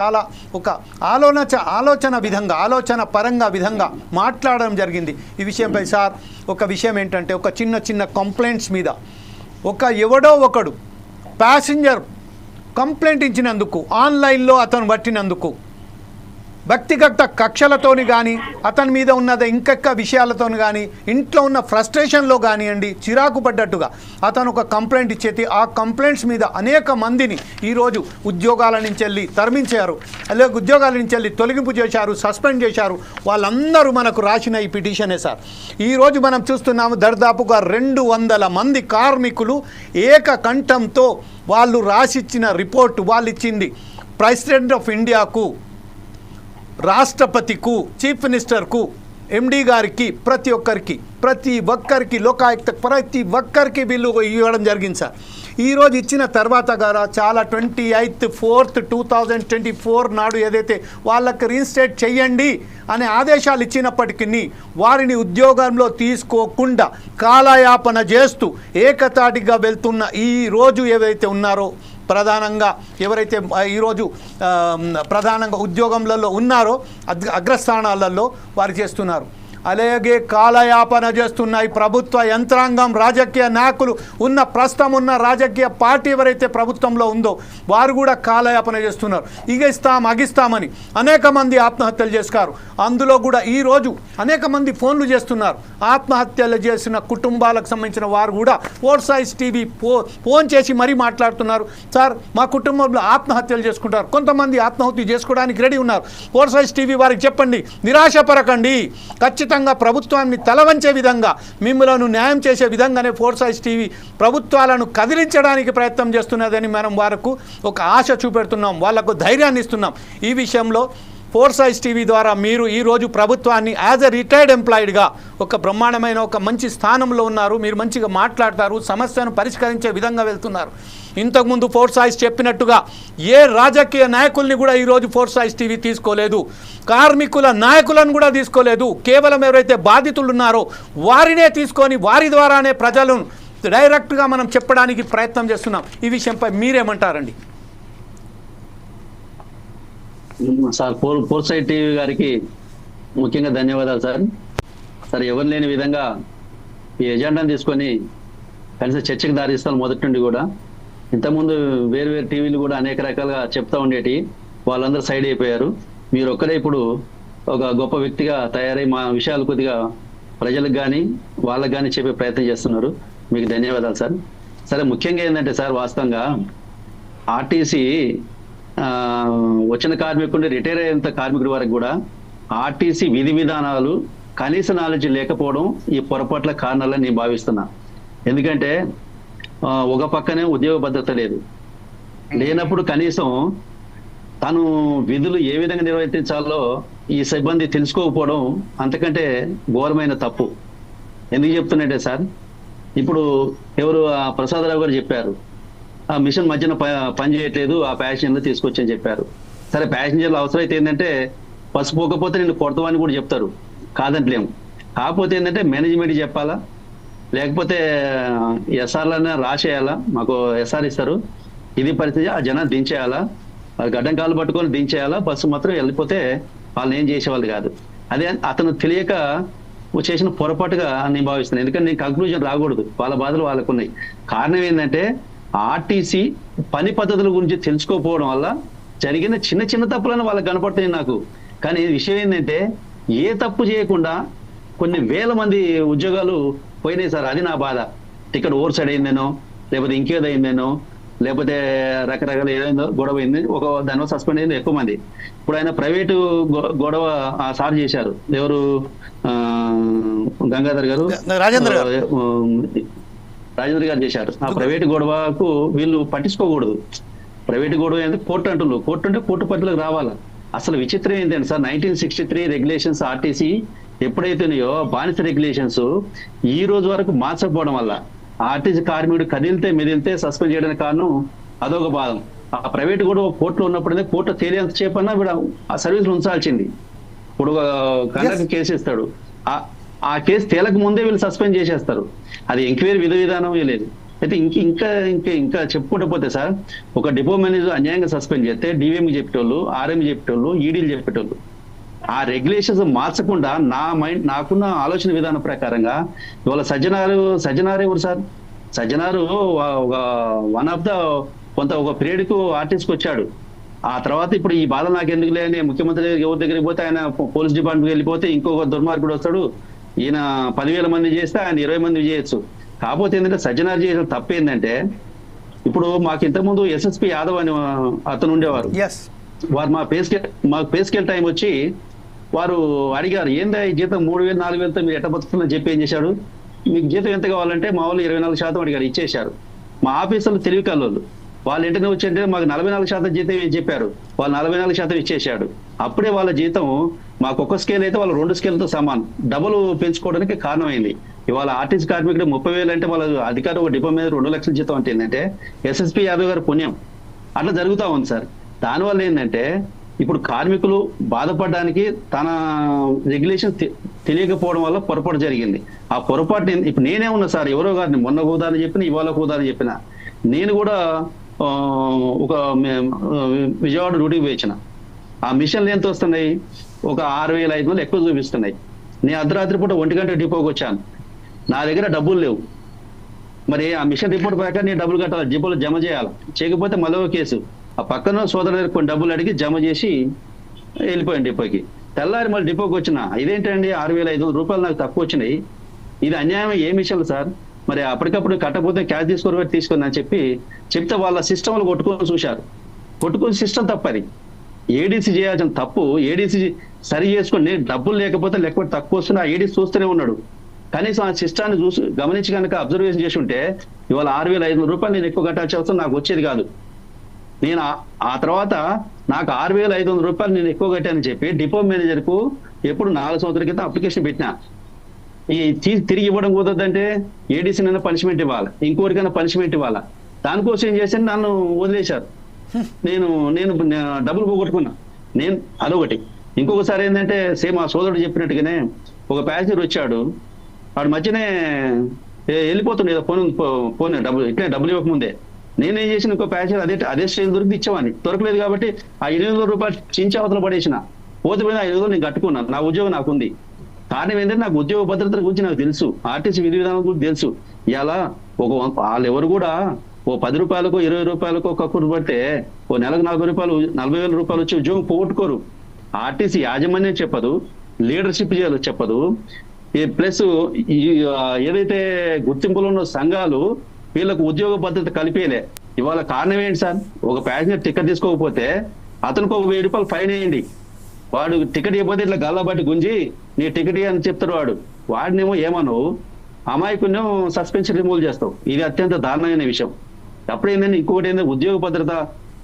చాలా ఒక ఆలోచన ఆలోచన విధంగా ఆలోచన పరంగా విధంగా మాట్లాడడం జరిగింది. ఈ విషయంపై సార్ ఒక విషయం ఏంటంటే ఒక చిన్న చిన్న కంప్లైంట్స్ మీద. ఒక ఎవడో ఒకడు ప్యాసింజర్ కంప్లైంట్ ఇచ్చినందుకు ఆన్లైన్లో అతను పట్టినందుకు వ్యక్తిగత కక్షలతోని కానీ అతని మీద ఉన్నది ఇంకెక్క విషయాలతోని కానీ ఇంట్లో ఉన్న ఫ్రస్ట్రేషన్లో కానివ్వండి చిరాకు పడ్డట్టుగా అతను ఒక కంప్లైంట్ ఇచ్చేది. ఆ కంప్లైంట్స్ మీద అనేక మందిని ఈరోజు ఉద్యోగాల నుంచి వెళ్ళి తరిమించారు. అలాగే ఉద్యోగాల నుంచి వెళ్ళి తొలగింపు చేశారు సస్పెండ్ చేశారు. వాళ్ళందరూ మనకు రాసిన ఈ పిటిషనే సార్. ఈరోజు మనం చూస్తున్నాము దర్దాపుగా రెండు వందల మంది కార్మికులు ఏకకంఠంతో వాళ్ళు రాసిచ్చిన రిపోర్టు వాళ్ళు ఇచ్చింది ప్రెసిడెంట్ ఆఫ్ ఇండియాకు రాష్ట్రపతికు చీఫ్ మినిస్టర్కు ఎండీ గారికి ప్రతి ఒక్కరికి ప్రతి ఒక్కరికి లోకాయుక్త ప్రతి ఒక్కరికి వీళ్ళు ఇవ్వడం జరిగింది సార్. ఈరోజు ఇచ్చిన తర్వాత గారా చాలా twenty eighth fourth two thousand twenty four నాడు ఏదైతే వాళ్ళకి రీఇన్స్టేట్ చేయండి అనే ఆదేశాలు ఇచ్చినప్పటికీ వారిని ఉద్యోగంలో తీసుకోకుండా కాలయాపన చేస్తూ ఏకతాటిగా వెళ్తున్న ఈ రోజు ఏవైతే ఉన్నారో ప్రధానంగా ఎవరైతే ఈరోజు ప్రధానంగా ఉద్యోగంలలో ఉన్నారో అగ్ర అగ్రస్థానాలలో వారు చేస్తున్నారు. అలాగే కాలయాపన చేస్తున్నాయి. ప్రభుత్వ యంత్రాంగం రాజకీయ నాయకులు ఉన్న ప్రస్తుతం ఉన్న రాజకీయ పార్టీ ఎవరైతే ప్రభుత్వంలో ఉందో వారు కూడా కాలయాపన చేస్తున్నారు. ఇగిస్తాం అగిస్తామని అనేక మంది ఆత్మహత్యలు చేసుకారు అందులో కూడా ఈరోజు అనేక మంది ఫోన్లు చేస్తున్నారు. ఆత్మహత్యలు చేసిన కుటుంబాలకు సంబంధించిన వారు కూడా ఓట్ సైజ్ టీవీ ఫో ఫోన్ చేసి మరీ మాట్లాడుతున్నారు. సార్ మా కుటుంబంలో ఆత్మహత్యలు చేసుకుంటారు. కొంతమంది ఆత్మహత్య చేసుకోవడానికి రెడీ ఉన్నారు. ఓట్ సైజ్ టీవీ వారికి చెప్పండి. నిరాశపరకండి. ఖచ్చితంగా ఖచ్చితంగా ప్రభుత్వాన్ని తలవంచే విధంగా మిమ్మలను న్యాయం చేసే విధంగానే ఫోర్ సైజ్ టీవీ ప్రభుత్వాలను కదిలించడానికి ప్రయత్నం చేస్తున్నదని మనం వారికి ఒక ఆశ చూపెడుతున్నాం వాళ్ళకు ధైర్యాన్ని ఇస్తున్నాం. ఈ విషయంలో ఫోర్ సైజ్ టీవీ ద్వారా మీరు ఈరోజు ప్రభుత్వాన్ని యాజ్ ఎ రిటైర్డ్ ఎంప్లాయిడ్గా ఒక బ్రహ్మాండమైన ఒక మంచి స్థానంలో ఉన్నారు. మీరు మంచిగా మాట్లాడతారు సమస్యను పరిష్కరించే విధంగా వెళ్తున్నారు. ఇంతకుముందు ఫోర్ సాయిస్ చెప్పినట్టుగా ఏ రాజకీయ నాయకుల్ని కూడా ఈరోజు ఫోర్ సాయిస్ టీవీ తీసుకోలేదు. కార్మికుల నాయకులను కూడా తీసుకోలేదు. కేవలం ఎవరైతే బాధితులు ఉన్నారో వారినే తీసుకొని వారి ద్వారానే ప్రజలను డైరెక్ట్గా మనం చెప్పడానికి ప్రయత్నం చేస్తున్నాం. ఈ విషయంపై మీరేమంటారండి? సార్ పోల్ పోర్ సైడ్ టీవీ గారికి ముఖ్యంగా ధన్యవాదాలు సార్. సార్ ఎవరు లేని విధంగా ఈ ఎజెండాను తీసుకొని కనీసం చర్చకు దారిస్తాను మొదటి నుండి కూడా. ఇంతకుముందు వేరు వేరు టీవీలు కూడా అనేక రకాలుగా చెప్తా ఉండేటి వాళ్ళందరూ సైడ్ అయిపోయారు. మీరు ఒక్కడే ఇప్పుడు ఒక గొప్ప వ్యక్తిగా తయారై మా విషయాలు కొద్దిగా ప్రజలకు కానీ వాళ్ళకి కానీ చెప్పే ప్రయత్నం చేస్తున్నారు. మీకు ధన్యవాదాలు సార్. సరే ముఖ్యంగా ఏంటంటే సార్ వాస్తవంగా ఆర్టీసీ వచ్చిన కార్మికుడు రిటైర్ అయ్యేంత కార్మికుడి వరకు కూడా ఆర్టీసీ విధి విధానాలు కనీస నాలెడ్జ్ లేకపోవడం ఈ పొరపాట్ల కారణాలని నేను భావిస్తున్నా. ఎందుకంటే ఒక పక్కనే ఉద్యోగ భద్రత లేదు. లేనప్పుడు కనీసం తను విధులు ఏ విధంగా నిర్వర్తించాలో ఈ సిబ్బంది తెలుసుకోకపోవడం అంతకంటే ఘోరమైన తప్పు. ఎందుకు చెప్తున్నట్టే సార్ ఇప్పుడు ఎవరు ఆ ప్రసాదరావు గారు చెప్పారు ఆ మిషన్ మధ్యన ప- పని చేయట్లేదు ఆ ప్యాసింజర్లు తీసుకొచ్చని చెప్పారు. సరే ప్యాసింజర్లు అవసరం అయితే ఏంటంటే బస్సు పోకపోతే నేను కొడతామని కూడా చెప్తారు. కాదంటలేము. కాకపోతే ఏంటంటే మేనేజ్మెంట్ చెప్పాలా? లేకపోతే ఎస్ఆర్లనే రాసేయాలా? మాకు ఎస్ఆర్ ఇస్తారు. ఇది పరిస్థితి ఆ జనాన్ని దించేయాలా? వాళ్ళు గడ్డం కాలు పట్టుకొని దించేయాలా? బస్సు మాత్రం వెళ్ళిపోతే వాళ్ళని ఏం చేసేవాళ్ళు కాదు. అదే అతను తెలియక చేసిన పొరపాటుగా నేను భావిస్తున్నాను. ఎందుకంటే నేను కంక్లూజన్ రాకూడదు. వాళ్ళ బాధలు వాళ్ళకున్నాయి. కారణం ఏంటంటే ఆర్టీసీ పని పద్ధతుల గురించి తెలుసుకోకపోవడం వల్ల జరిగిన చిన్న చిన్న తప్పులను వాళ్ళకి కనపడుతున్నాయి నాకు. కానీ విషయం ఏంటంటే ఏ తప్పు చేయకుండా కొన్ని వేల మంది ఉద్యోగాలు పోయినాయి సార్. అది నా బాధ. టికెట్ ఓవర్ సైడ్ అయిందేనో లేకపోతే ఇంకేదో అయిందేనో లేకపోతే రకరకాల ఏదైందో గొడవ అయింది. ఒక దానివల్ల సస్పెండ్ అయింది ఎక్కువ మంది. ఇప్పుడు ఆయన ప్రైవేటు గొడవ ఆ సార్ చేశారు. ఎవరు? గంగాధర్ గారు? రాజేంద్ర రాజేంద్ర గారు చేశారు. ఆ ప్రైవేట్ గొడవకు వీళ్ళు పట్టించుకోకూడదు. ప్రైవేట్ గొడవ ఏంటంటే కోర్టు అంటున్నారు కోర్టు అంటే కోర్టు పట్టులకు రావాలా? అసలు విచిత్రం ఏంటంటే sir? Nineteen sixty three regulations RTC ఎప్పుడైతేనాయో బానిస రెగ్యులేషన్స్ ఈ రోజు వరకు మార్చకపోవడం వల్ల ఆర్టీసీ కార్మికుడు కదిలితే మెదిలితే సస్పెండ్ చేయడానికి కారణం అదొక భాగం. ఆ ప్రైవేట్ కూడా కోర్టులో ఉన్నప్పుడే కోర్టు తేలినంత చేపన్నా వీడు ఆ సర్వీసులు ఉంచాల్సింది. ఇప్పుడు కండక్టర్ కేసు ఇస్తాడు. ఆ- కేసు తేలక ముందే వీళ్ళు సస్పెండ్ చేసేస్తారు. అది ఎంక్వైరీ విధ విధానం లేదు. అయితే ఇంక ఇంకా ఇంకా ఇంకా చెప్పుకుంటూ పోతే సార్ ఒక డిపో మేనేజర్ అన్యాయంగా సస్పెండ్ చేస్తే డివిఎంకి చెప్పేటోళ్ళు ఆర్ఎం చెప్పేటోళ్ళు ఈడీలు చెప్పేటోళ్ళు. ఆ రెగ్యులేషన్స్ మార్చకుండా నా మైండ్ నాకున్న ఆలోచన విధానం ప్రకారంగా ఇవాళ సజ్జనారు సజ్జనారు ఎవరు సార్? సజ్జనారు ఒక వన్ ఆఫ్ ద కొంత ఒక పీరియడ్కు ఆర్టిస్ట్కి వచ్చాడు. ఆ తర్వాత ఇప్పుడు ఈ బాధ నాకు ఎందుకు లేని ముఖ్యమంత్రి ఎవరి దగ్గరికి పోతే ఆయన పోలీస్ డిపార్ట్మెంట్కి వెళ్ళిపోతే ఇంకొక దుర్మార్గుడు వస్తాడు. ఈయన పదివేల మంది చేస్తే ఆయన ఇరవై మంది చేయొచ్చు. కాకపోతే ఏంటంటే సజ్జనార్ చేసిన తప్పు ఏంటంటే ఇప్పుడు మాకు ఇంతకుముందు ఎస్ఎస్పి యాదవ్ అని అతను ఉండేవారు. వారు మా పే స్కేల్ మా పే స్కేల్ టైం వచ్చి వారు అడిగారు ఏందా ఈ జీతం మూడు వేలు నాలుగు వేలతో మీరు ఎట్ట బతుకుతుందని చెప్పి ఏం చేశాడు? మీకు జీతం ఎంత కావాలంటే మా వాళ్ళు ఇరవై నాలుగు శాతం అడిగారు ఇచ్చేశారు. మా ఆఫీసర్లు తెలివి కల్లోళ్ళు వాళ్ళు వెంటనే వచ్చి అంటే మాకు నలభై నాలుగు శాతం జీతం ఏం చెప్పారు? వాళ్ళు నలభై నాలుగు శాతం ఇచ్చేశాడు. అప్పుడే వాళ్ళ జీతం మాకు ఒక స్కేల్ అయితే వాళ్ళ రెండు స్కేల్తో సమానం. డబుల్ పెంచుకోవడానికి కారణమైంది. ఇవాళ ఆర్టిస్ట్ కార్మికుడు ముప్పై వేలు అంటే వాళ్ళ అధికారి ఒక డిపో మీద రెండు లక్షల జీతం అంటే ఏంటంటే ఎస్ఎస్పి యాదవ్ గారు పుణ్యం. అట్లా జరుగుతూ ఉంది సార్. దానివల్ల ఏంటంటే ఇప్పుడు కార్మికులు బాధపడడానికి తన రెగ్యులేషన్ తెలియకపోవడం వల్ల పొరపాటు జరిగింది. ఆ పొరపాటు ఇప్పుడు నేనే ఉన్నా సార్ ఎవరో గారిని మొన్న ఒక ఉదాహరణ చెప్పిన ఇవాళ ఒక ఉదాహరణ చెప్పిన. నేను కూడా ఒక విజయవాడ డ్యూటీకి పోయించిన ఆ మిషన్లు ఎంత వస్తున్నాయి? ఒక ఆరు వేల ఐదు వందలు ఎక్కువ చూపిస్తున్నాయి. నేను అర్ధరాత్రి పూట ఒంటి గంట డిపోకి వచ్చాను. నా దగ్గర డబ్బులు లేవు. మరి ఆ మిషన్ రిపోర్ట్ ప్రకారం నేను డబ్బులు కట్టాలి. డిపోలో జమ చేయాలి. చేయకపోతే మళ్ళీ కేసు. ఆ పక్కన సోదరు దగ్గర కొన్ని డబ్బులు అడిగి జమ చేసి వెళ్ళిపోయాను డిపోకి. తెల్లారి మళ్ళీ డిపోకి వచ్చిన. ఇదేంటండి? ఆరు వేల ఐదు వందల రూపాయలు నాకు తక్కువ వచ్చినాయి. ఇది అన్యాయం ఏ మిషన్లు సార్? మరి అప్పటికప్పుడు కట్టకపోతే క్యాష్ తీసుకోరు తీసుకుని అని చెప్పి చెప్తే వాళ్ళ సిస్టమ్లు కొట్టుకొని చూశారు. కొట్టుకుని సిస్టమ్ తప్పది. ఏడీసీ చేయాల్సిన తప్పు ఏడీసీ సరి చేసుకొని నేను డబ్బులు లేకపోతే లేకపోతే తక్కువ వస్తున్నా ఆ ఏడీసీ చూస్తూనే ఉన్నాడు. కనీసం ఆ సిస్టాన్ని చూసి గమనించి కనుక అబ్జర్వేషన్ చేసి ఉంటే ఇవాళ ఆరు వేల ఐదు వందల రూపాయలు నేను ఎక్కువ కట్టాల్సి అవసరం నాకు వచ్చేది కాదు. నేను ఆ- తర్వాత నాకు ఆరు వేల ఐదు వందల రూపాయలు నేను ఎక్కువ కట్టానని చెప్పి డిపో మేనేజర్కు ఎప్పుడు నాలుగు సంవత్సరాల క్రితం అప్లికేషన్ పెట్టినా. ఈ తిరిగి ఇవ్వడం కుదరదంటే ఏడీసీ అయినా పనిష్మెంట్ ఇవ్వాలి. ఇంకోరికైనా పనిష్మెంట్ ఇవ్వాలా. దానికోసం ఏం చేశాను నన్ను వదిలేశారు. నేను నేను డబ్బులు పోగొట్టుకున్నా. నేను అదొకటి. ఇంకొకసారి ఏంటంటే సేమ్ ఆ సోదరుడు చెప్పినట్టుగానే ఒక ప్యాసింజర్ వచ్చాడు. వాడు మధ్యనే వెళ్ళిపోతుండే ఏదో ఫోన్ ఫోన్ డబ్బులు ఇట్లే డబ్బులు ఇవ్వకముందే నేనేం చేసిన ఇంకో ప్యాసింజర్ అదే అదే స్టేజ్ దొరికి ఇచ్చేవాడిని. దొరకలేదు కాబట్టి ఆ ఎనిమిది వందల రూపాయలు చించి అవతల పడేసిన. పోతే పోయిన ఐదు వందలు నేను కట్టుకున్నాను. నా ఉద్యోగం నాకుంది. కారణం ఏంటంటే నాకు ఉద్యోగ భద్రత గురించి నాకు తెలుసు. ఆర్టీసీ విధి విధానం గురించి తెలుసు. ఇలా ఒక వం- వాళ్ళు ఎవరు కూడా ఓ పది రూపాయలకు ఇరవై రూపాయలకు ఒక పడితే ఓ నెలకు నలభై రూపాయలు నలభై వేల రూపాయలు వచ్చి ఉద్యోగం పోగొట్టుకోరు. ఆర్టీసీ యాజమాన్యం చెప్పదు. లీడర్షిప్ చేయాలి చెప్పదు. ఈ ప్లస్ ఈ ఏదైతే గుర్తింపులో ఉన్న సంఘాలు వీళ్ళకు ఉద్యోగ భద్రత కలిపేలే. ఇవాళ కారణం ఏంటి సార్? ఒక ప్యాసింజర్ టికెట్ తీసుకోకపోతే అతనికి ఒక వెయ్యి రూపాయలు ఫైన్ వేయండి. వాడు టికెట్ ఇవ్వకపోతే ఇట్లా గల్లా బట్టి గుంజి నీ టికెట్ అని చెప్తాడు వాడు. వాడినేమో ఏమనవు అమాయకునేమో సస్పెన్షన్ రిమూవ్ చేస్తావు. ఇది అత్యంత దారుణమైన విషయం. అప్పుడు ఏంటంటే ఇంకొకటి ఏంటంటే ఉద్యోగ భద్రత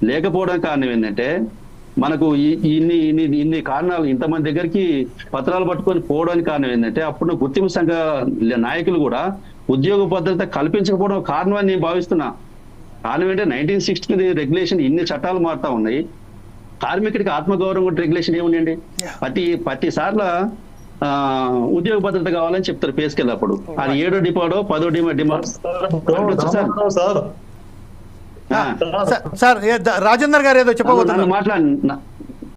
లేకపోవడం కారణం ఏంటంటే మనకు ఇన్ని ఇన్ని ఇన్ని కారణాలు ఇంతమంది దగ్గరికి పత్రాలు పట్టుకొని పోవడానికి కారణం ఏంటంటే అప్పుడు గుర్తింపు సంఘ నాయకులు కూడా ఉద్యోగ భద్రత కల్పించకపోవడం కారణం అని నేను భావిస్తున్నా. కారణం ఏంటంటే నైన్టీన్ సిక్స్టీ రెగ్యులేషన్ ఇన్ని చట్టాలు మారుతా ఉన్నాయి. కార్మికుడికి ఆత్మగౌరవం కూడా రెగ్యులేషన్ ఏముండండి. ప్రతి ప్రతి సార్ల ఆ, ఉద్యోగ భద్రత కావాలని చెప్తారు పేసుకెళ్ళి అప్పుడు. అది ఏడో డిపాడో పదో డిమా డిమాండ్ సార్ రాజేందర్ గారు ఏదో చెప్పబోతున్నారు. మాట్లాడి